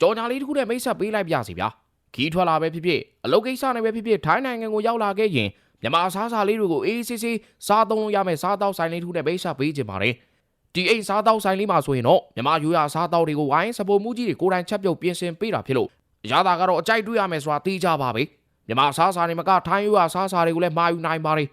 ကြော်ညာလေးတစ်ခုနဲ့မိတ်ဆက်ပေးလိုက်ပြစီဗျာခီးထွက်လာပဲဖြစ်ဖြစ်အလုပ်ကိစ္စနဲ့ပဲဖြစ်ဖြစ်ထိုင်းနိုင်ငံကိုရောက်လာခဲ့ရင်မြန်မာအစားအစာလေးတွေကိုအေးဆေးဆေးစားသုံးလို့ရမယ်စားတောက်ဆိုင်လေးတစ်ခုနဲ့မိတ်ဆက်ပေးခြင်းပါတယ်ဒီအိမ်စားတောက်ဆိုင်လေးမှာဆိုရင်တော့မြန်မာယူရစားတောက်တွေကိုဝိုင်းစပိုမှုကြီးတွေကိုယ်တိုင်ချက်ပြုတ်ပြင်ဆင်ပေးတာဖြစ်လို့အရသာကတော့အကြိုက်တွေ့ရမယ်ဆိုတာသိကြပါပဲမြန်မာအစားအစာတွေမကထိုင်းယူရစားအစာတွေကိုလည်းမှာယူနိုင်ပါတယ်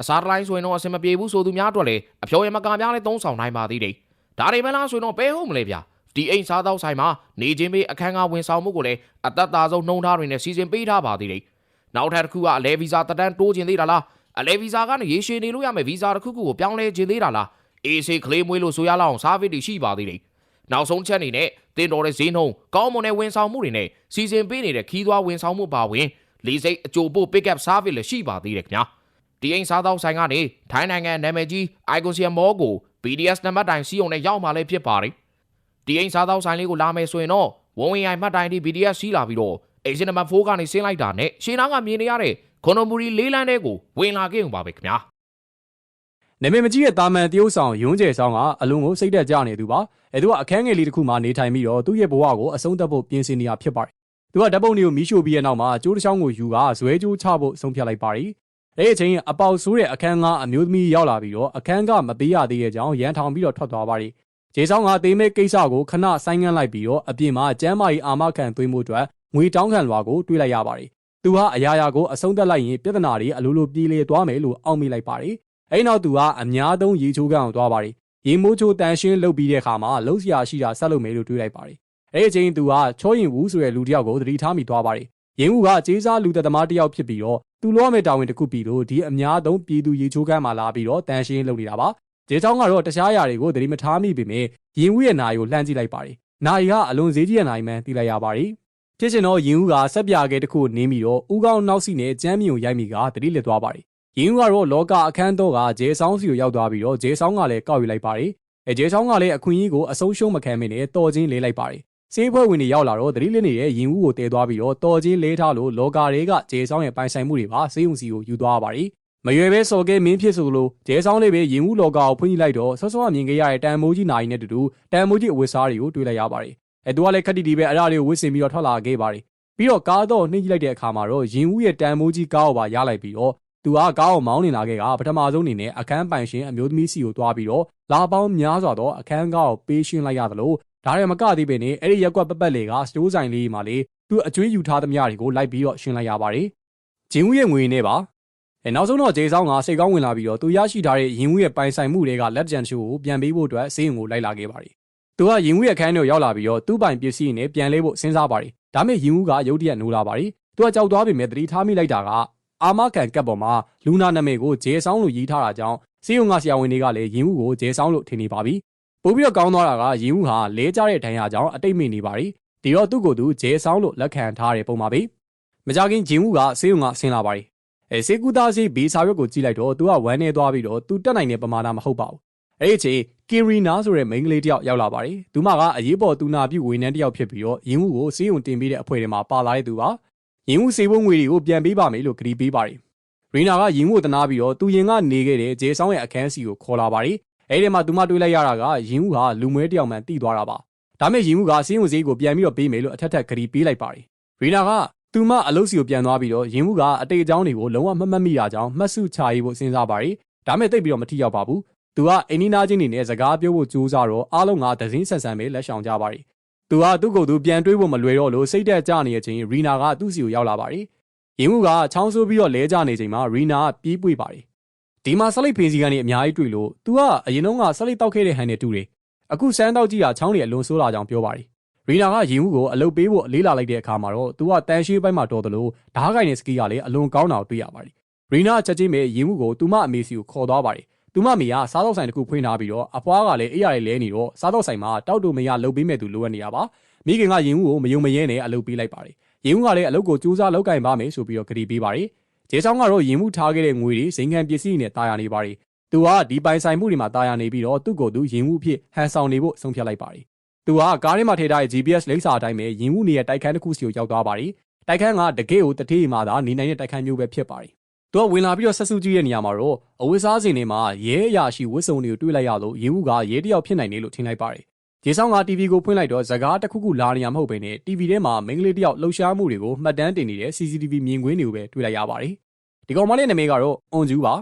အစားတိုင်းဆိုရင်တော့အဆင်မပြေဘူးဆိုသူများအတွက်လည်းအဖြော်ရမကများလည်းသုံးဆောင်နိုင်ပါသေးတယ်ဒါတွေမလားဆိုရင်တော့ဘဲဟုတ်မလဲဗျာ ဒီအိမ်စားသောက်ဆိုင်မှာနေချင်းပေးအခန်းကားဝန်ဆောင်မှုကိုလည်းအသက်သာဆုံးနှုံထားတွေနဲ့စီစဉ်ပေးထားပါသေးတယ်။နောက်ထပ်တစ်ခုကအလဲဗီဇာတက်တန်းတိုးခြင်းသေးတာလား။အလဲဗီဇာကနေရေရှည်နေလို့ရမယ့်ဗီဇာတစ်ခုခုကိုပြောင်းလဲခြင်းသေးတာလား။အေးဆေးကလေးမွေးလို့ဆိုရလောက်အောင်စားဗစ်တွေရှိပါသေးတယ်။နောက်ဆုံးချက်အနေနဲ့တင်တော်တဲ့ဈေးနှုန်းကောင်းမွန်တဲ့ဝန်ဆောင်မှုတွေနဲ့စီစဉ်ပေးနေတဲ့ခီးသွွားဝန်ဆောင်မှုပါဝင်လေးစိတ်အကြိုပို့ pick up service လည်းရှိပါသေးတယ်ခင်ဗျာ။ဒီအိမ်စားသောက်ဆိုင်ကနေထိုင်းနိုင်ငံနာမည်ကြီး Icosium Mall ကို BDS နံပါတ်တိုင်စီးုံနဲ့ရောက်มาလည်းဖြစ်ပါတယ်။ ဒီအိမ်စားသောက်ဆိုင်လေးကိုလာမယ်ဆိုရင်တော့ဝန်ဝင်ရိုင်မှတ်တိုင်ဒီ BDS စီးလာပြီးတော့အိမ်စင်နံပါတ်4ကနေဆင်းလိုက်တာနဲ့ရှင်းနာကမြင်နေရတဲ့ခွန်နိုမူရီလေးလန်းတဲ့ကိုဝင်လာခဲ့ုံပါပဲခင်ဗျာနာမည်မကြီးတဲ့တာမန်တရုတ်ဆောင်ယွန်းကျယ်ဆောင်ကအလုံးကိုစိတ်သက်ကြနေသူပါအဲသူကအခန်းငယ်လေးတစ်ခုမှာနေထိုင်ပြီးတော့သူ့ရဲ့ဘဝကိုအဆုံးသတ်ဖို့ပြင်ဆင်နေတာဖြစ်ပါတယ်သူကဓာတ်ပုံတွေကိုမီးရှို့ပြီးတဲ့နောက်မှာကျိုးတစ်ချောင်းကိုယူကဇွဲကျိုးချဖို့ဆုံးဖြတ်လိုက်ပါတယ်အဲ့ဒီအချိန်အပေါက်ဆိုးတဲ့အခန်းကအမျိုးသမီးရောက်လာပြီးတော့အခန်းကမပေးရသေးတဲ့အကြောင်းရန်ထောင်ပြီးတော့ထွက်သွားပါတယ် ဂျေဆောင်ကတေးမဲကိစ္စကိုခဏဆိုင်းငံ့လိုက်ပြီးတော့အပြင်မှာကျမ်းမာရေးအာမခံသွင်းမှုအတွက်ငွေတောင်းခံလွှာကိုတွေးလိုက်ရပါတယ်သူဟာအရာရာကိုအဆုံးသတ်လိုက်ရင်ပြဿနာတွေအလိုလိုပြေလည်သွားမယ်လို့အောက်မေ့လိုက်ပါတယ်အဲ့နောက်သူကအများသုံးရေချိုးကန်အောင်သွားပါတယ်ရေမိုးချိုးတန်ရှင်းလုပ်ပြီးတဲ့အခါမှာလှုပ်ရှားရှိတာဆက်လုပ်မယ်လို့တွေးလိုက်ပါတယ်အဲ့ဒီအချိန်သူကချောရင်ဝူဆိုတဲ့လူတစ်ယောက်ကိုသတိထားမိသွားပါတယ်ရင်ဦးကကျေးစားလူသက်သမားတစ်ယောက်ဖြစ်ပြီးတော့သူလိုရမယ့်တာဝန်တစ်ခုပြီးလို့ဒီအများသုံးပြည်သူရေချိုးကန်မှာလာပြီးတော့တန်ရှင်းလုပ်နေတာပါ ကျေးချောင်းကတော့တခြားအရာတွေကိုသတိမထားမိပေမဲ့ရင်ဦးရဲ့နာရီကိုလှမ်းကြည့်လိုက်ပါတယ်နာရီကအလွန်ဈေးကြီးတဲ့နာရီမှန်းသိလိုက်ရပါတယ်ဖြစ်ချင်တော့ရင်ဦးကဆက်ပြာကဲတစ်ခုနင်းပြီးတော့ဦးကောင်းနောက်စီနဲ့ကျမ်းမြုံရိုက်မိကသတိလစ်သွားပါတယ်ရင်ဦးကတော့လောကအခန်းတော့ကဂျေဆောင်းစီကိုရောက်သွားပြီးတော့ဂျေဆောင်းကလည်းကောက်ယူလိုက်ပါတယ်အဲဂျေဆောင်းကလည်းအခွင့်အရေးကိုအဆုံးရှုံးမခံမနဲ့တော်ချင်းလေးလိုက်ပါတယ်စေးဖွဲ့ဝင်တွေရောက်လာတော့သတိလစ်နေတဲ့ရင်ဦးကိုတဲသွားပြီးတော့တော်ချင်းလေးထားလို့လောကတွေကဂျေဆောင်းရဲ့ပိုင်ဆိုင်မှုတွေပါစေးုံစီကိုယူသွားပါတယ် မရွယ်ပဲစော်ကဲမင်းဖြစ်ဆိုလို့ဂျဲဆောင်လေးပဲရင်ဦးလောကကိုဖွင့်ကြည့်လိုက်တော့ဆော့ဆော့မြင်ခဲ့ရတဲ့တန်မိုးကြီးနာရီနဲ့တူတူတန်မိုးကြီးအဝတ်စားတွေကိုတွေ့လိုက်ရပါတယ်။အဲသူကလည်းခက်တီတီပဲအဲ့ဒါလေးကိုဝစ်စင်ပြီးတော့ထွက်လာခဲ့ပါတယ်။ပြီးတော့ကားတော့နှိမ့်ကြည့်လိုက်တဲ့အခါမှာတော့ရင်ဦးရဲ့တန်မိုးကြီးကားကိုပါရလိုက်ပြီးတော့သူကကားကိုမောင်းနေလာခဲ့ကပထမဆုံးအနေနဲ့အခန်းပိုင်ရှင်အမျိုးသမီးစီကိုတွားပြီးတော့လာပေါင်းများစွာသောအခန်းကားကိုပေးရှင်းလိုက်ရသလိုဒါရမကသေးပဲနဲ့အဲ့ဒီရက်ကွက်ပပတ်လေကစတိုးဆိုင်လေးမှာလေသူအကျွေးယူထားသမျှတွေကိုလိုက်ပြီးတော့ရှင်းလိုက်ရပါတယ်။ဂျင်းဦးရဲ့ငွေနဲ့ပါ အဲနောက်ဆုံးတော့ဂျေဆောင်ကစိတ်ကောင်းဝင်လာပြီးတော့သူရရှိထားတဲ့ရင်ဦးရဲ့ပိုင်ဆိုင်မှုတွေကလက်ကျန်ချို့ကိုပြန်ပေးဖို့အတွက်စေးရုံကိုလိုက်လာခဲ့ပါတယ်။သူကရင်ဦးရဲ့ခန်းထဲကိုရောက်လာပြီးတော့သူ့ပိုင်ပစ္စည်းနဲ့ပြန်လဲဖို့စဉ်းစားပါတယ်။ဒါပေမဲ့ရင်ဦးကရုတ်တရက်နိုးလာပါတယ်။သူကကြောက်သွားပေမဲ့သတိထားမိလိုက်တာကအာမခံကပ်ပေါ်မှာလူနာနာမည်ကိုဂျေဆောင်လို့ရေးထားတာကြောင့်စေးရုံကဆရာဝန်တွေကလည်းရင်ဦးကိုဂျေဆောင်လို့ထင်နေပါပြီ။ပို့ပြီးတော့ကောင်းသွားတာကရင်ဦးဟာလဲကျတဲ့ဒဏ်ရာကြောင့်အတိတ်မိနေပါတယ်။ဒီတော့သူ့ကိုယ်သူဂျေဆောင်လို့လက်ခံထားတဲ့ပုံပါပဲ။မကြခင်ဂျင်ဦးကစေးရုံကဆင်းလာပါတယ် အဲစေကူတာစီဘီစာရွက်ကိုကြည့်လိုက်တော့သူကဝမ်းနေသွားပြီးတော့သူတက်နိုင်တဲ့ပမာဏမဟုတ်ပါဘူးအဲ့ဒီအချိန်ကီရီနာဆိုတဲ့မိန်းကလေးတယောက်ရောက်လာပါတယ်သူမကအရေးပေါ်သူနာပြုဝေနန်းတယောက်ဖြစ်ပြီးတော့ရင်းမှုကိုစေးုံတင်ပေးတဲ့အဖွဲ့ထဲမှာပါလာတဲ့သူပါရင်းမှုစေဖို့ငွေတွေကိုပြန်ပေးပါမယ်လို့ကတိပေးပါတယ်ရီနာကရင်းမှုတနာပြီးတော့သူရင်ကနေခဲ့တဲ့ဂျေဆောင်ရဲ့အခန်းစီကိုခေါ်လာပါတယ်အဲ့ဒီမှာသူမတွေးလိုက်ရတာကရင်းမှုဟာလူမွဲတယောက်မှန်တိသွားတာပါဒါမဲ့ရင်းမှုကစေးုံစေးကိုပြန်ပြီးတော့ပေးမယ်လို့အထက်ထက်ကတိပေးလိုက်ပါတယ်ရီနာက သူမအလုပ်စီကိုပြန်သွားပြီးတော့ရင်မှုကအတိတ်အကြောင်းတွေကိုလုံးဝမမှတ်မိတာကြောင့်မှတ်စုချရေးဖို့စဉ်းစားပါတယ်။ဒါမဲ့တိတ်ပြီးတော့မထိရောက်ပါဘူး။သူကအိနီနာချင်းနေနဲ့စကားပြောဖို့ကြိုးစားတော့အားလုံးကဒဇင်းဆန်ဆန်ပဲလက်ဆောင်ကြပါတယ်။သူကသူ့ကိုယ်သူပြန်တွေးဖို့မလွယ်တော့လို့စိတ်တက်ကြနေတဲ့အချိန်ရီနာကသူ့စီကိုရောက်လာပါတယ်။ရင်မှုကချောင်းဆိုးပြီးတော့လဲကြနေချိန်မှာရီနာကပြေးပွေပါတယ်။ဒီမှာဆက်လိုက်ဖင်စီကနေအများကြီးတွေ့လို့သူကအရင်တော့ကဆက်လိုက်တောက်ခဲ့တဲ့ဟန်နဲ့တူတယ်။အခုစမ်းတောက်ကြည့်တာချောင်းတွေအလွန်ဆိုးလာကြောင်ပြောပါတယ် ရီနာကရင်ဦးကိုအလုတ်ပေးဖို့အလေးလာလိုက်တဲ့အခါမှာတော့သူကတန်ရှင်းပိုင်းမှာတော်တယ်လို့ဓားကိုင်နဲ့စကီကလည်းအလွန်ကောင်းတာကိုတွေ့ရပါတယ်။ရီနာချက်ချင်းပဲရင်ဦးကိုသူမအမေစီကိုခေါ်သွားပါတယ်။သူမအမေကစားတော့ဆိုင်တစ်ခုဖွင့်ထားပြီးတော့အဖွားကလည်းအေးရတယ်လဲနေတော့စားတော့ဆိုင်မှာတောက်တူမရလှုပ်ပေးမဲ့သူလိုအပ်နေတာပါ။မိခင်ကရင်ဦးကိုမယုံမရဲနဲ့အလုတ်ပေးလိုက်ပါတယ်။ရင်ဦးကလည်းအလုတ်ကိုစူးစမ်းလောက်ကင်ပါမယ်ဆိုပြီးတော့ကတိပေးပါတယ်။ဂျေဆောင်ကတော့ရင်မှုထားခဲ့တဲ့ငွေတွေစိန်ခံပစ္စည်းနဲ့တာယာနေပါတယ်။သူကဒီပိုင်ဆိုင်မှုတွေမှာတာယာနေပြီးတော့သူ့ကိုယ်သူရင်မှုဖြစ်ဟန်ဆောင်နေဖို့ဆုံးဖြတ်လိုက်ပါတယ် သူကကားထဲမှာထည့်ထားတဲ့ GPS လိပ်စာအတိုင်းပဲရင်မှုနေရဲ့တိုက်ခန်းတစ်ခုစီကိုရောက်သွားပါတယ်။တိုက်ခန်းကတကယ့်ကိုတတိမှသာနေနိုင်တဲ့တိုက်ခန်းမျိုးပဲဖြစ်ပါတယ်။သူကဝင်လာပြီးတော့ဆက်စုကြည့်တဲ့နေရာမှာတော့အဝတ်စားစင်တွေမှာရဲအရာရှိဝတ်စုံတွေကိုတွေ့လိုက်ရလို့ရင်မှုကရဲတယောက်ဖြစ်နိုင်တယ်လို့ထင်လိုက်ပါတယ်ဂျေဆောင်က TV ကိုဖွင့်လိုက်တော့ဇကားတစ်ခုခုလာနေရမဟုတ်ပဲနဲ့ TV ထဲမှာမိန်းကလေးတစ်ယောက်လှုပ်ရှားမှုတွေကိုမှတ်တမ်းတင်နေတဲ့ CCTV မြင်ကွင်းတွေကိုပဲတွေ့လိုက်ရပါတယ်ဒီကောင်မလေးနာမည်ကတော့အွန်ဂျူပါ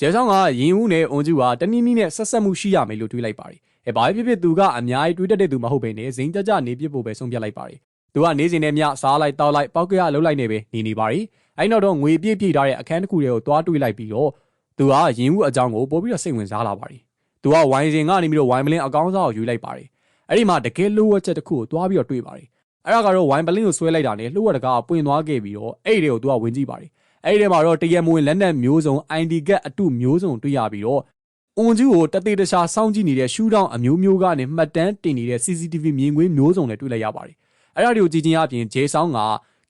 ဂျေဆောင်ကရင်ဦးနဲ့အွန်ဂျူဟာတနည်းနည်းနဲ့ဆက်ဆက်မှုရှိရမယ်လို့တွေးလိုက်ပါတယ် အဲဘာဖြစ်ဖြစ်သူကအများကြီးတွေးတတ်တဲ့သူမဟုတ်ပဲနဲ့ဇိန်ကြကြနေပြစ်ဖို့ပဲဆုံးဖြတ်လိုက်ပါတယ်သူကနေစဉ်နဲ့မြစားလိုက်တောက်လိုက်ပောက်ကရလှုပ်လိုက်နေပဲနေနေပါတယ်အဲ့နောက်တော့ငွေပြည့်ပြည့်ထားတဲ့အခန်းတစ်ခုတွေကိုသွားတွေးလိုက်ပြီးတော့သူကရင်ဦးအကြောင်းကိုပို့ပြီးတော့စိတ်ဝင်စားလာပါတယ်သူကဝိုင်းစင်ကနေပြီးတော့ဝိုင်းမလင်းအကောင်းစားကိုယူလိုက်ပါတယ်အဲ့ဒီမှာတကယ်လိုဝက်ချက်တစ်ခုကိုသွားပြီးတော့တွေးပါတယ်အဲ့ဒါကတော့ဝိုင်းပလင်းကိုဆွဲလိုက်တာနဲ့လှုပ်ဝက်တကားပွင့်သွားခဲ့ပြီးတော့အဲ့ဒီတွေကိုသူကဝင်ကြည့်ပါတယ်အဲ့ဒီထဲမှာတော့တရမဝင်လက်နက်မျိုးစုံ ID ကတ်အတုမျိုးစုံတွေ့ရပြီးတော့ အွန်ကျူကိုတသေးတခြားစောင့်ကြည့်နေတဲ့ရှူတောင်းအမျိုးမျိုးကနေမှတ်တမ်းတင်နေတဲ့ CCTV မြင်ကွင်းမျိုးစုံနဲ့တွေ့လိုက်ရပါတယ်အဲ့ဒါတွေကိုကြည့်ချင်းအပြင်ဂျေဆောင်းက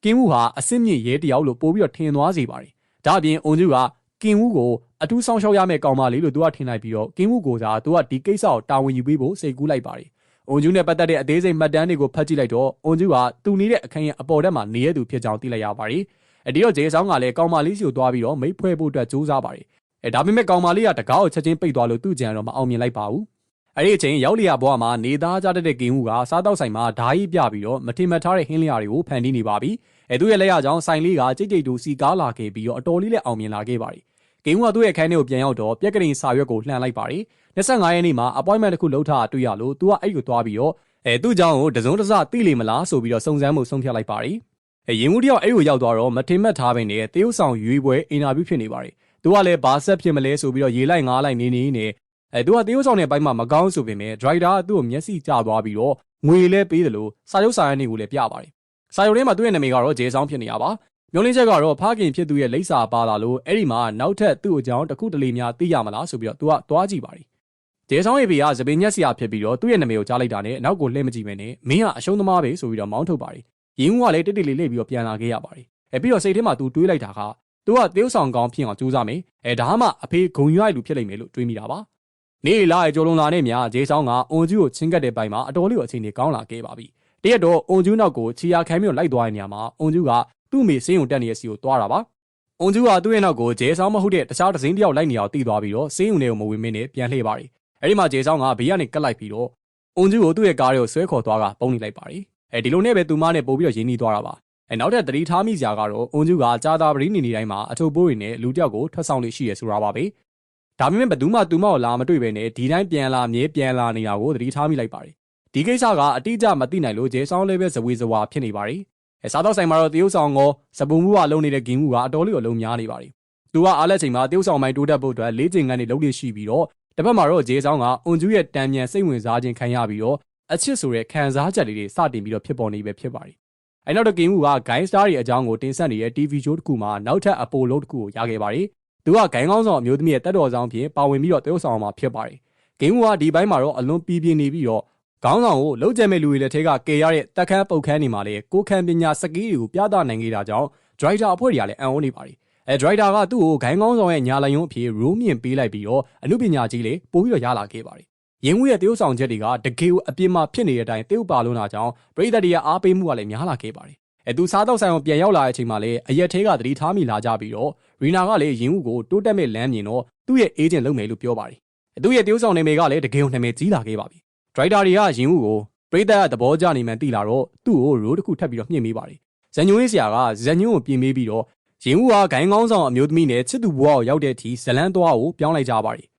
ကင်းဝူဟာအစ်စ်မြင့်ရဲတယောက်လို့ပို့ပြီးတော့ထင်သွားစေပါတယ်ဒါအပြင်အွန်ကျူကကင်းဝူကိုအထူးဆောင်ရှောက်ရမယ့်ကောင်မလေးလို့သူကထင်လိုက်ပြီးတော့ကင်းဝူကိုသာသူကဒီကိစ္စကိုတာဝန်ယူပေးဖို့စိတ်ကူးလိုက်ပါတယ်။အွန်ကျူးနဲ့ပတ်သက်တဲ့အသေးစိတ်မှတ်တမ်းတွေကိုဖတ်ကြည့်လိုက်တော့အွန်ကျူးကသူနေတဲ့အခန်းရဲ့အပေါ်တက်မှာနေရသူဖြစ်ကြောင်းသိလိုက်ရပါတယ်။အဲဒီတော့ဂျေဆောင်ကလည်းကောင်မလေးစီကိုသွားပြီးတော့မိတ်ဖွဲဖို့အတွက်ကြိုးစားပါတယ်။ အဲဒါပေမဲ့ကောင်မလေးကတကားကိုချက်ချင်းပိတ်သွားလို့သူ့ကြံတော့မအောင်မြင်လိုက်ပါဘူး။အဲ့ဒီအချိန်ရောက်လျာဘွားမှာနေသားကြတဲ့ကင်းဦးကစားတောက်ဆိုင်မှာဓာကြီးပြပြီးတော့မထင်မှတ်ထားတဲ့ဟင်းလျာတွေကိုဖန်တီးနေပါပြီ။အဲသူ့ရဲ့လက်ရကြောင့်ဆိုင်လေးကကြိတ်ကြိတ်တူစီကားလာခဲ့ပြီးတော့အတော်လေးလည်းအောင်မြင်လာခဲ့ပါတယ်။ကင်းဦးကသူ့ရဲ့ခန်းထဲကိုပြန်ရောက်တော့ပြက်ကလေးစာရွက်ကိုလှန်လိုက်ပါတယ်။25ရက်နေ့မှာ appointment တစ်ခုလုပ်ထားတာတွေ့ရလို့သူကအဲ့ကိုသွားပြီးတော့အဲသူ့ကြောင့်ကိုတစုံတစသိလိမ့်မလားဆိုပြီးတော့စုံစမ်းမှုဆုံးဖြတ်လိုက်ပါတယ်။အဲရင်ဦးတယောက်အဲ့ကိုရောက်သွားတော့မထင်မှတ်ထားပင်နဲ့တရုတ်ဆောင်ရွေးပွဲအင်တာဗျူးဖြစ်နေပါတယ်။ သူကလည်းဘာဆက်ဖြစ်မလဲဆိုပြီးတော့ရေလိုက်ငားလိုက်နေနေနဲ့အဲသူကတရုတ်ဆောင်တဲ့ဘိုင်းမှာမကောင်းဆိုပေမဲ့ဒရိုက်တာကသူ့ကိုမျက်စိကျသွားပြီးတော့ငွေလဲပေးတယ်လို့စာရုပ်စာရင်းတွေကိုလည်းပြပါတယ်။စာရုပ်ထဲမှာသူ့ရဲ့နာမည်ကတော့ဂျေဆောင်ဖြစ်နေရပါ။မျိုးလင်းချက်ကတော့ဖခင်ဖြစ်သူရဲ့လိပ်စာပါလာလို့အဲ့ဒီမှာနောက်ထပ်သူ့အကြောင်းတစ်ခုတလေများသိရမလားဆိုပြီးတော့သူကသွားကြည့်ပါတယ်။ဂျေဆောင်ရဲ့ဖေကသပင်ညက်စရာဖြစ်ပြီးတော့သူ့ရဲ့နာမည်ကိုကြားလိုက်တာနဲ့နောက်ကိုလှည့်မကြည့်ပဲနဲ့မင်းကအရှုံးသမားပဲဆိုပြီးတော့မောင်းထုတ်ပါတယ်။ရင်းဦးကလည်းတိတ်တိတ်လေးလိပ်ပြီးတော့ပြန်လာခဲ့ရပါတယ်။အဲပြီးတော့စိတ်ထဲမှာသူတွေးလိုက်တာက သူကတေးဥဆောင်ကောင်းဖြစ်အောင်ကြိုးစားမယ်။အဲဒါမှအဖေဂုံရွိုက်လူဖြစ်လိမ့်မယ်လို့တွေးမိတာပါ။နေလာရဲ့ကြော်လုံလာနဲ့မြဂျေဆောင်ကအွန်ကျူကိုချင်းကတ်တဲ့ပိုင်မှာအတော်လေးကိုအချိန်ကြီးကောင်းလာခဲ့ပါပြီ။တရက်တော့အွန်ကျူနောက်ကိုချီယာခံပြီးတော့လိုက်သွားတဲ့နေရာမှာအွန်ကျူကသူ့မိစင်းုံတက်နေတဲ့စီကိုသွားတာပါ။အွန်ကျူကသူ့ရဲ့နောက်ကိုဂျေဆောင်မဟုတ်တဲ့တခြားတစ်စင်းတယောက်လိုက်နေအောင်တီးသွားပြီးတော့စင်းုံတွေကိုမဝင်မင်းနဲ့ပြန်လှည့်ပါတယ်။အဲဒီမှာဂျေဆောင်ကဘေးကနေကတ်လိုက်ပြီးတော့အွန်ကျူကိုသူ့ရဲ့ကားတွေကိုဆွဲခေါ်သွားကပုံနေလိုက်ပါတယ်။အဲဒီလိုနဲ့ပဲသူမနဲ့ပို့ပြီးတော့ရင်းနှီးသွားတာပါ။ အဲနောက်ထပ်သတိထားမိစရာကတော့အွန်ကျူကကြာတာပရိနေနေတိုင်းမှာအထုပ်ပိုးတွေနဲ့လူတယောက်ကိုထွက်ဆောင်လေးရှိရဆိုတာပါပဲ။ဒါပေမဲ့ဘယ်သူမှသူမကိုလာမတွေ့ပဲနဲ့ဒီတိုင်းပြန်လာမြဲပြန်လာနေတာကိုသတိထားမိလိုက်ပါတယ်။ဒီကိစ္စကအတိအကျမသိနိုင်လို့ဂျေဆောင်လည်းပဲဇဝေဇဝါဖြစ်နေပါတယ်။အဲစားတော့ဆိုင်မှာတော့တရုတ်ဆောင်ကောစပုံမှုကလုံးနေတဲ့ဂင်းမှုကအတော်လေးကိုလုံးများနေပါတယ်။သူကအားလက်ချိန်မှာတရုတ်ဆောင်ပိုင်းတိုးတက်ဖို့အတွက်လေးချိန်ကနေလုံးလေးရှိပြီးတော့တစ်ဖက်မှာတော့ဂျေဆောင်ကအွန်ကျူရဲ့တံမြန်စိတ်ဝင်စားခြင်းခံရပြီးတော့အချစ်ဆိုတဲ့ခံစားချက်လေးတွေစတင်ပြီးတော့ဖြစ်ပေါ်နေပဲဖြစ်ပါတယ်။ အဲနောက်တော့ဂိမ်းမှုကဂိုင်းစတာတွေအကြောင်းကိုတင်ဆက်နေတဲ့ TV show တစ်ခုမှာနောက်ထပ်အပိုလုံးတစ်ခုကိုရခဲ့ပါတယ်။သူကဂိုင်းကောင်းဆောင်အမျိုးသမီးရဲ့တက်တော်ဆောင်ဖြင့်ပါဝင်ပြီးတော့တရုတ်ဆောင်မှာဖြစ်ပါတယ်။ဂိမ်းမှုကဒီဘိုင်းမှာတော့အလွန်ပြင်းပြင်းနေပြီးတော့ခေါင်းဆောင်ကိုလုံးကျဲမဲ့လူတွေလက်ထက်ကကယ်ရတဲ့တက်ခန်းပုတ်ခန်းနေမှာလေကိုခံပညာစကီးတွေကိုပြသနိုင်ခဲ့တာကြောင့်ဒရိုက်တာအဖွဲ့တွေကလည်းအံ့ဩနေပါတယ်။အဲဒရိုက်တာကသူ့ကိုဂိုင်းကောင်းဆောင်ရဲ့ညာလယုံအဖြစ်ရိုးမြင့်ပေးလိုက်ပြီးတော့အမှုပညာကြီးလေးပို့ပြီးတော့ရလာခဲ့ပါတယ်။ ရင်ဝူရဲ့တရုတ်ဆောင်ချက်တွေကတကယ်ကိုအပြင်းမဖြစ်နေတဲ့အတိုင်းတရုတ်ပါလုံးတာကြောင့်ပရိသတ်တွေရဲ့အားပေးမှုကလည်းများလာခဲ့ပါတယ်။အဲသူစားတော့ဆိုင်အောင်ပြန်ရောက်လာတဲ့အချိန်မှာလည်းအရက်သေးကသတိထားမိလာကြပြီးတော့ရီနာကလည်းရင်ဝူကိုတိုးတက်မဲ့လမ်းမြင်တော့သူ့ရဲ့အေဂျင့်လုပ်မယ်လို့ပြောပါတယ်။သူ့ရဲ့တရုတ်ဆောင်နေမေကလည်းတကယ်ကိုနာမည်ကြီးလာခဲ့ပါပြီ။ဒရိုက်တာတွေကရင်ဝူကိုပရိသတ်ကသဘောကျနေမှန်းသိလာတော့သူ့ကိုရိုးတစ်ခုထပ်ပြီးတော့မြင့်မိပါတယ်။ဇန်ညွန်းရေးဆရာကဇန်ညွန်းကိုပြင်ပေးပြီးတော့ရင်ဦးဟာဂိုင်းကောင်းဆောင်အမျိုးသမီးနဲ့ချစ်သူဘွားကိုရောက်တဲ့အထိဇလန်းသွားကိုပြောင်းလိုက်ကြပါတယ်။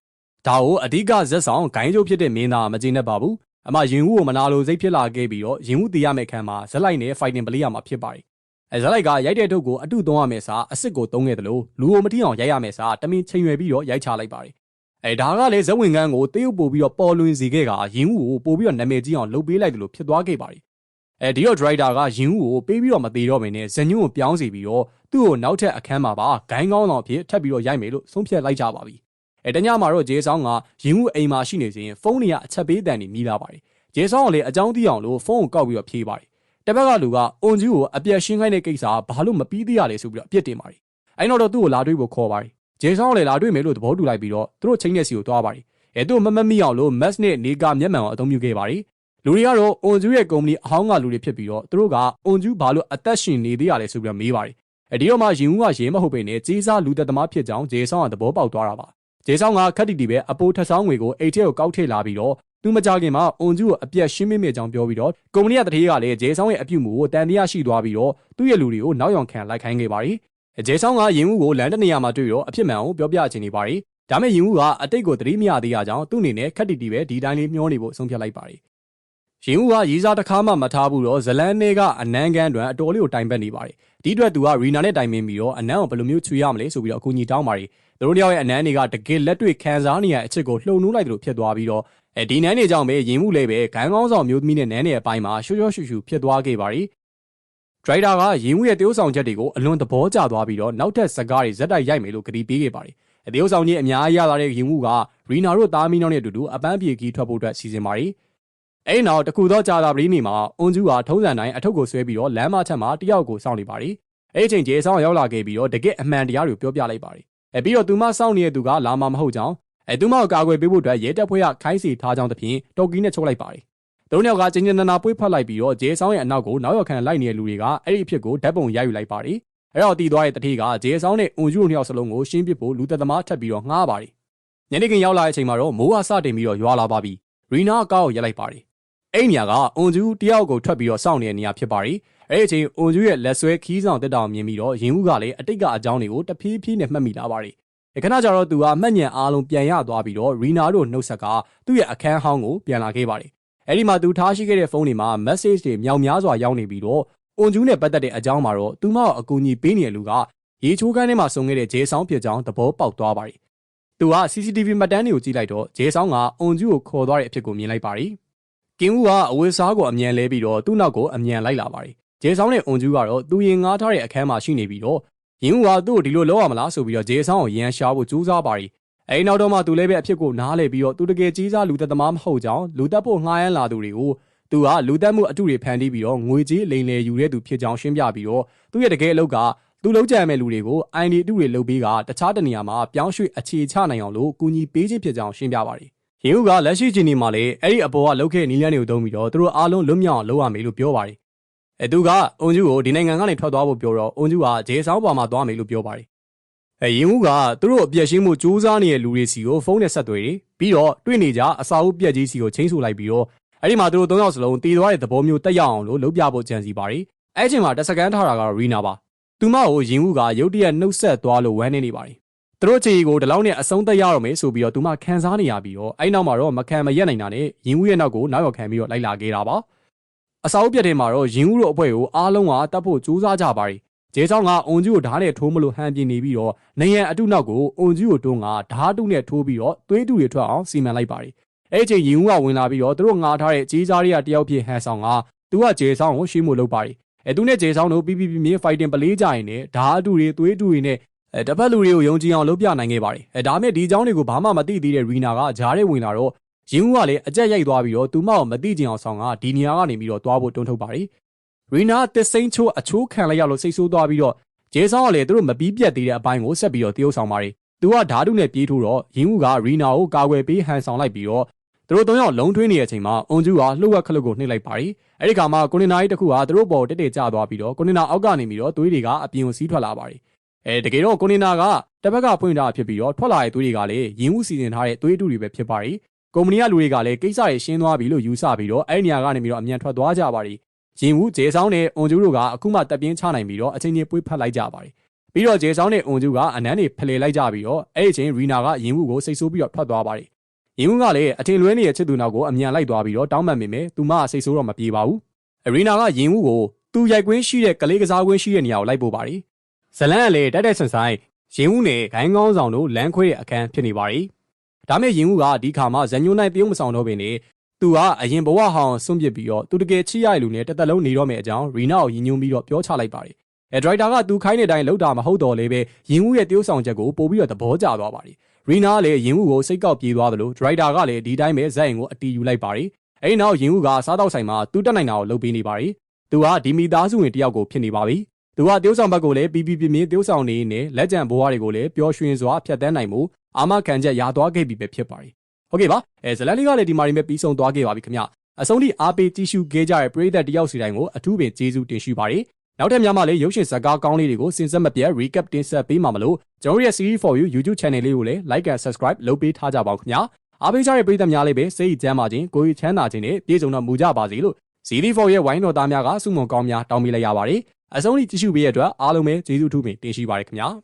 ဒါကိုအဓိကဇက်ဆောင်ဂိုင်းကျိုးဖြစ်တဲ့မင်းသားမကျေနပ်ပါဘူး။အမရင်ဦးကိုမနာလိုစိတ်ဖြစ်လာခဲ့ပြီးတော့ရင်ဦးတည်ရမယ့်ခံမှာဇက်လိုက်နဲ့ fighting ပလေးရမှာဖြစ်ပါတယ်။အဲဇက်လိုက်ကရိုက်တဲ့ထုတ်ကိုအတုသုံးရမယ့်စာအစ်စ်ကိုသုံးခဲ့တယ်လို့လူကိုမတိအောင်ရိုက်ရမယ့်စာတမင်ချိန်ရွယ်ပြီးတော့ရိုက်ချလိုက်ပါတယ်။အဲဒါကလည်းဇက်ဝင်ကန်းကိုတရုတ်ပို့ပြီးတော့ပေါ်လွင်စေခဲ့ကရင်ဦးကိုပို့ပြီးတော့နာမည်ကြီးအောင်လုပ်ပေးလိုက်တယ်လို့ဖြစ်သွားခဲ့ပါတယ်။အဲဒီတော့ driver ကရင်ဦးကိုပေးပြီးတော့မသေးတော့မင်းနဲ့ဇညွန်းကိုပြောင်းစီပြီးတော့သူ့ကိုနောက်ထပ်အခန်းမှာပါဂိုင်းကောင်းတော်ဖြစ်ထပ်ပြီးတော့ရိုက်မယ်လို့ဆုံးဖြတ်လိုက်ကြပါပြီ။ အဲတညမှာတော့ဂျေဆောင်ကရင်ဦးအိမ်မှာရှိနေစဉ်ဖုန်းတွေကအချက်ပေးတန်နေမိလာပါတယ်။ဂျေဆောင်ကလည်းအကြောင်းသိအောင်လို့ဖုန်းကိုကောက်ပြီးတော့ဖြေးပါတယ်။တစ်ဘက်ကလူကအွန်ဂျူကိုအပြက်ရှင်းခိုင်းတဲ့ကိစ္စဘာလို့မပြီးသေးရလဲဆိုပြီးတော့အပြစ်တင်ပါတယ်။အဲနောက်တော့သူ့ကိုလာတွေ့ဖို့ခေါ်ပါတယ်။ဂျေဆောင်ကလည်းလာတွေ့မယ်လို့သဘောတူလိုက်ပြီးတော့သူတို့ချင်းတဲ့စီကိုသွားပါတယ်။အဲသူ့မမမိအောင်လို့ mask နဲ့နေကမျက်မှန်ကိုအသုံးပြုခဲ့ပါတယ်။လူတွေကတော့အွန်ဂျူရဲ့ကုမ္ပဏီအဟောင်းကလူတွေဖြစ်ပြီးတော့သူတို့ကအွန်ဂျူဘာလို့အသက်ရှင်နေသေးရလဲဆိုပြီးတော့မေးပါတယ်။အဲဒီတော့မှရင်ဦးကရေမဟုတ်ပေနဲ့ကြေးစားလူသက်သမားဖြစ်ကြောင်းဂျေဆောင်ကသဘောပေါက်သွားတာပါ။ ဂျေဆောင်ကခက်တီတီပဲအပိုးထဆောင်းငွေကိုအိတ်ထဲကိုကောက်ထည့်လာပြီးတော့သူမကြခင်မှာအွန်ကျူကိုအပြက်ရှင်းမိမိကြောင်းပြောပြီးတော့ကုမ္ပဏီကတထေးကလည်းဂျေဆောင်ရဲ့အပြုမူကိုတန်တရားရှိသွားပြီးတော့သူ့ရဲ့လူတွေကိုနောက်ယောင်ခံလိုက်ခိုင်းခဲ့ပါတယ်ဂျေဆောင်ကရင်ဦးကိုလန်တနေရာမှာတွေ့တော့အဖြစ်မှန်ကိုပြောပြချင်နေပါတယ်ဒါမဲ့ရင်ဦးကအတိတ်ကိုသတိမရသေးရကြောင်းသူ့အနေနဲ့ခက်တီတီပဲဒီတိုင်းလေးမျောနေဖို့ဆုံးဖြတ်လိုက်ပါတယ် ရင်ဦးကရေးစားတစ်ခါမှမထားဘူးတော့ဇလန်နေကအနန်းကန်းတွင်အတော်လေးကိုတိုင်ပတ်နေပါတယ်ဒီအတွက်သူကရီနာနဲ့တိုင်ပင်ပြီးတော့အနန်းကိုဘယ်လိုမျိုးချွေရမလဲဆိုပြီးတော့အကူအညီတောင်းပါတယ်သူတို့တယောက်ရဲ့အနန်းတွေကတကယ်လက်တွေ့ခံစားနေရတဲ့အချက်ကိုလှုံနှိုးလိုက်သလိုဖြစ်သွားပြီးတော့အဲဒီနန်းတွေကြောင့်ပဲရင်မှုလေးပဲဂန်းကောင်းဆောင်မျိုးသမီးနဲ့နန်းတွေအပိုင်းမှာရှူရှူရှူရှူဖြစ်သွားခဲ့ပါတယ်ဒရိုက်တာကရင်မှုရဲ့တရုပ်ဆောင်ချက်တွေကိုအလွန်သဘောကျသွားပြီးတော့နောက်ထပ်ဇက်ကားတွေဇက်တိုက်ရိုက်မယ်လို့ကတိပေးခဲ့ပါတယ်အတရုပ်ဆောင်ကြီးအများကြီးရလာတဲ့ရင်မှုကရီနာတို့သားမီးနှောင်းနဲ့အတူတူအပန်းပြေကြီးထွက်ဖို့အတွက်စီစဉ်ပါတယ် အဲ့နောက်တခုသောကြာတာပလီနေမှာအွန်ကျူကထုံးစံတိုင်းအထုပ်ကိုဆွဲပြီးတော့လမ်းမချက်မှာတယောက်ကိုစောင့်နေပါတယ်အဲ့ဒီအချိန်ကျေဆောင်ရောက်လာခဲ့ပြီးတော့တကယ့်အမှန်တရားတွေကိုပြောပြလိုက်ပါတယ်အဲပြီးတော့သူမစောင့်နေတဲ့သူကလာမှာမဟုတ်ကြောင်းအဲသူမကိုကာကွယ်ပေးဖို့အတွက်ရဲတပ်ဖွဲ့ကခိုင်းစီထားကြောင်းတဖြင့်တော်ကီနဲ့ချုပ်လိုက်ပါတယ်။သူတို့ယောက်ကချင်းချင်းနာနာပွေးဖက်လိုက်ပြီးတော့ဂျေဆောင်ရဲ့အနောက်ကိုနောက်ရောက်ခံလိုက်နေတဲ့လူတွေကအဲ့ဒီအဖြစ်ကိုဓာတ်ပုံရိုက်ယူလိုက်ပါတယ်။အဲ့တော့တီသွားတဲ့တတိကဂျေဆောင်နဲ့အွန်ဂျူတို့နှစ်ယောက်စလုံးကိုရှင်းပစ်ဖို့လူသက်သမားထပ်ပြီးတော့ငှားပါတယ်။ညနေခင်းရောက်လာတဲ့အချိန်မှာတော့မိုးဟာစတင်ပြီးတော့ရွာလာပါပြီ။ရီနာကားကိုရက်လိုက်ပါတယ်။ အဲ့နေရာကအွန်ဂျူတယောက်ကိုထွက်ပြီးတော့စောင့်နေတဲ့နေရာဖြစ်ပါတယ်။အဲ့ဒီအချိန်အွန်ဂျူရဲ့လက်ဆွဲခီးဆောင်တက်တောင်မြင်ပြီးတော့ရင်ဦးကလည်းအတိတ်ကအကြောင်းတွေကိုတဖြည်းဖြည်းနဲ့မှတ်မိလာပါတယ်။ခဏကြာတော့သူကမှတ်ညံအားလုံးပြန်ရသွားပြီးတော့ရီနာတို့နှုတ်ဆက်ကသူ့ရဲ့အခန်းဟောင်းကိုပြန်လာခဲ့ပါတယ်။အဲဒီမှာသူထားရှိခဲ့တဲ့ဖုန်းတွေမှာ message တွေမြောင်များစွာရောက်နေပြီးတော့အွန်ကျူးနဲ့ပတ်သက်တဲ့အကြောင်းမှာတော့သူမကိုအကူအညီပေးနေတဲ့လူကရေချိုးကန်းထဲမှာဆုံခဲ့တဲ့ဂျေဆောင်ဖြစ်ကြောင်းသဘောပေါက်သွားပါတယ်။သူက CCTV မှတ်တမ်းတွေကိုကြည့်လိုက်တော့ဂျေဆောင်ကအွန်ကျူးကိုခေါ်သွားတဲ့အဖြစ်ကိုမြင်လိုက်ပါတယ်။ ကင်ဦးကအဝေးစားကိုအမြန်လဲပြီးတော့သူ့နောက်ကိုအမြန်လိုက်လာပါတယ်။ဂျေဆောင်နဲ့အွန်ကျူးကတော့သူရင်ငားထားတဲ့အခန်းမှာရှိနေပြီးတော့ရင်းဦးကသူ့ကိုဒီလိုလုပ်ရမလားဆိုပြီးတော့ဂျေဆောင်ကိုရန်ရှာဖို့ကြိုးစားပါတယ်။အဲဒီနောက်တော့မှသူလည်းပဲအဖြစ်ကိုနားလဲပြီးတော့သူတကယ်ကြီးစားလူသက်သမားမဟုတ်ကြောင်းလူသက်ဖို့ငှားရမ်းလာသူတွေကိုသူကလူသက်မှုအတုတွေဖန်တီးပြီးတော့ငွေကြေးလိမ်လည်ယူတဲ့သူဖြစ်ကြောင်းရှင်းပြပြီးတော့သူ့ရဲ့တကယ်အလုပ်ကသူလုံးကြံမဲ့လူတွေကို ID အတုတွေလုပ်ပေးကတခြားတနေရာမှာပြောင်းရွှေ့အခြေချနိုင်အောင်လို့ကူညီပေးခြင်းဖြစ်ကြောင်းရှင်းပြပါတယ်။ ရင်းဦးကလက်ရှိချိန်ဒီမှာလည်းအဲ့ဒီအပေါ်ကလုပ်ခဲ့နီးလန်းတွေကိုတုံးပြီးတော့သူတို့အားလုံးလွတ်မြောက်အောင်လုပ်ရမယ်လို့ပြောပါတယ်အဲသူကအုံကျူကိုဒီနိုင်ငံကနေထွက်သွားဖို့ပြောတော့အုံကျူကဂျေဆောင်ပေါ်မှာသွားမယ်လို့ပြောပါတယ်အဲရင်ဦးကသူတို့အပြက်ရှင်းမှုစူးစမ်းနေတဲ့လူတွေစီကိုဖုန်းနဲ့ဆက်သွယ်ပြီးတော့တွေ့နေကြအစာအုပ်ပြက်ကြီးစီကိုချင်းဆိုလိုက်ပြီးတော့အဲ့ဒီမှာသူတို့၃ယောက်စလုံးတည်သွားတဲ့သဘောမျိုးတက်ရအောင်လို့လုပ်ပြဖို့ကြံစီပါတယ်အဲ့ချိန်မှာတက်စကန်ထားတာကတော့ရီနာပါသူမကိုရင်ဦးကရုတ်တရက်နှုတ်ဆက်သွားလို့ဝမ်းနေနေပါတယ် သူတို့ချီကိုဒီလောက်နဲ့အဆုံးသက်ရတော့မယ်ဆိုပြီးတော့သူမခံစားနေရပြီးတော့အဲ့နောက်မှာတော့မခံမရက်နိုင်တာနဲ့ရင်ဦးရဲ့နောက်ကိုနောက်ရောက်ခံပြီးတော့လိုက်လာခဲ့တာပါအစာအုပ်ပြက်ထဲမှာတော့ရင်ဦးတို့အဖွဲ့ကိုအားလုံးကတတ်ဖို့ကြိုးစားကြပါတယ်ဂျေဆောင်ကအွန်ကျူကိုဓာတ်နဲ့ထိုးမလို့ဟန်ပြင်းနေပြီးတော့နေရန်အတုနောက်ကိုအွန်ကျူကိုတွန်းကဓာတ်တုနဲ့ထိုးပြီးတော့သွေးတူတွေထွက်အောင်စီမံလိုက်ပါတယ်အဲ့ဒီချိန်ရင်ဦးကဝင်လာပြီးတော့သူတို့ငားထားတဲ့ကြီးစားတွေကတယောက်ဖြစ်ဟန်ဆောင်ကသူကဂျေဆောင်ကိုရှင်းဖို့လုပ်ပါတယ်အဲသူနဲ့ဂျေဆောင်တို့ပြီးပြီးပြင်းဖိုက်တင်ပလေးကြရင်နဲ့ဓာတ်အတုတွေသွေးတူတွေနဲ့ အဲတပတ်လူတွေကိုယုံကြည်အောင်လုပ်ပြနိုင်ခဲ့ပါတယ်အဲဒါမဲ့ဒီအကြောင်းတွေကိုဘာမှမသိသေးတဲ့ရီနာကဂျားတွေဝင်လာတော့ရင်းဦးကလည်းအကြက်ရိုက်သွားပြီးတော့သူမကိုမသိကျင်အောင်ဆောင်ကဒီနေရာကနေပြီးတော့သွားဖို့တွန်းထုတ်ပါတယ်ရီနာတစ်စိမ့်ချိုးအချိုးခံလိုက်ရလို့စိတ်ဆိုးသွားပြီးတော့ဂျေဆောင်ကလည်းသူတို့မပြီးပြတ်သေးတဲ့အပိုင်းကိုဆက်ပြီးတော့တရုပ်ဆောင်ပါတယ်သူကဓာတုနဲ့ပြေးထိုးတော့ရင်းဦးကရီနာကိုကာကွယ်ပေးဟန်ဆောင်လိုက်ပြီးတော့သူတို့သုံးယောက်လုံးထွေးနေတဲ့အချိန်မှာအွန်ကျူကလှုပ်ဝက်ခလုတ်ကိုနှိပ်လိုက်ပါတယ်အဲ့ဒီခါမှာကိုနေနာကြီးတစ်ခုကသူတို့ပေါ်တက်တက်ကျသွားပြီးတော့ကိုနေနာအောက်ကနေပြီးတော့သွေးတွေကအပြင်ကိုစီးထွက်လာပါတယ် အဲတကယ်တော့ကိုနေနာကတစ်ဘက်ကဖွင့်ထားဖြစ်ပြီးတော့ထွက်လာတဲ့သွေးတွေကလည်းရင်းဦးစီစဉ်ထားတဲ့သွေးတူတွေပဲဖြစ်ပါတယ်ကုမ္ပဏီကလူတွေကလည်းကိစ္စတွေရှင်းသွားပြီလို့ယူဆပြီးတော့အဲ့ဒီနေရာကနေပြီးတော့အမြန်ထွက်သွားကြပါတယ်ရင်ဦးဂျေဆောင်နဲ့အွန်ကျူတို့ကအခုမှတပ်ပြင်းချနိုင်ပြီးတော့အချင်းချင်းပွေးဖက်လိုက်ကြပါတယ်ပြီးတော့ဂျေဆောင်နဲ့အွန်ကျူကအနန်းတွေဖလှယ်လိုက်ကြပြီးတော့အဲ့ဒီအချိန်ရီနာကရင်ဦးကိုစိတ်ဆိုးပြီးတော့ထွက်သွားပါတယ်ရင်ဦးကလည်းအထင်လွဲနေတဲ့ချစ်သူနောက်ကိုအမြန်လိုက်သွားပြီးတော့တောင်းပန်မိမယ်သူမစိတ်ဆိုးတော့မပြေပါဘူးအရီနာကရင်ဦးကိုသူရိုက်ကွင်းရှိတဲ့ကလေးကစားကွင်းရှိတဲ့နေရာကိုလိုက်ပို့ပါတယ် ဇလန်ကလည်းတိုက်တိုက်ဆန်ဆိုင်ရင်ဦးနဲ့ဂိုင်းကောင်းဆောင်တို့လမ်းခွဲတဲ့အခန်းဖြစ်နေပါတယ်ဒါမဲ့ရင်ဦးကဒီခါမှဇန်ညိုနိုင်တရုံးမဆောင်တော့ပင်လေသူကအရင်ဘဝဟောင်းဆွန့်ပစ်ပြီးတော့သူတကယ်ချစ်ရလူနဲ့တစ်သက်လုံးနေတော့မယ်အကြောင်းရီနာကိုယဉ်ညွန်းပြီးတော့ပြောချလိုက်ပါတယ်အဲဒရိုက်တာကသူခိုင်းတဲ့အတိုင်းလုပ်တာမဟုတ်တော့လေပဲရင်ဦးရဲ့တရုပ်ဆောင်ချက်ကိုပို့ပြီးတော့သဘောကျသွားပါတယ်ရီနာကလည်းရင်ဦးကိုစိတ်ကောက်ပြေးသွားသလိုဒရိုက်တာကလည်းဒီတိုင်းပဲဇက်ရင်ကိုအတီးယူလိုက်ပါတယ်အဲဒီနောက်ရင်ဦးကစားတော့ဆိုင်မှာသူတက်နိုင်တာကိုလုပ်ပေးနေပါတယ်သူကဒီမီသားစုဝင်တယောက်ကိုဖြစ်နေပါပြီ သူကတိုးဆောင်ဘက်ကိုလည်းပြီးပြီးပြင်းပြင်းတိုးဆောင်နေနဲ့လက်ကြံဘဝတွေကိုလည်းပျော်ရွှင်စွာဖျက်တမ်းနိုင်မှုအာမခံချက်ရသွားခဲ့ပြီပဲဖြစ်ပါတယ်။ဟုတ်ကဲ့ပါ။အဲဇလန်လေးကလည်းဒီမာရီမဲ့ပြီးဆုံးသွားခဲ့ပါပြီခင်ဗျ။အဆုံးထိအားပေးကြည့်ရှုခဲ့ကြတဲ့ပရိသတ်တယောက်စီတိုင်းကိုအထူးပင်ကျေးဇူးတင်ရှိပါတယ်။နောက်ထပ်များမှလည်းရုပ်ရှင်ဇာတ်ကားကောင်းလေးတွေကိုစင်စက်မပြတ် recap တင်ဆက်ပေးမှာမလို့ကျွန်တော်ရဲ့ series for you YouTube channel လေးကိုလည်း like and subscribe လုပ်ပေးထားကြပါဦးခင်ဗျာ။အားပေးကြတဲ့ပရိသတ်များလေးပဲစိတ်ကြမ်းပါခြင်းကိုယ်ချမ်းသာခြင်းနဲ့ပြည့်စုံတော်မူကြပါစေလို့ CD4 ရဲ့ဝိုင်းတော်သားများကဆုမွန်ကောင်းများတောင်းပေးလိုက်ရပါတယ်။ အဆုံးထိကြည့်ရှုပေးရတဲ့အတွက်အားလုံးပဲကျေးဇူးထူးပင်တင်ရှိပါရခင်ဗျာ။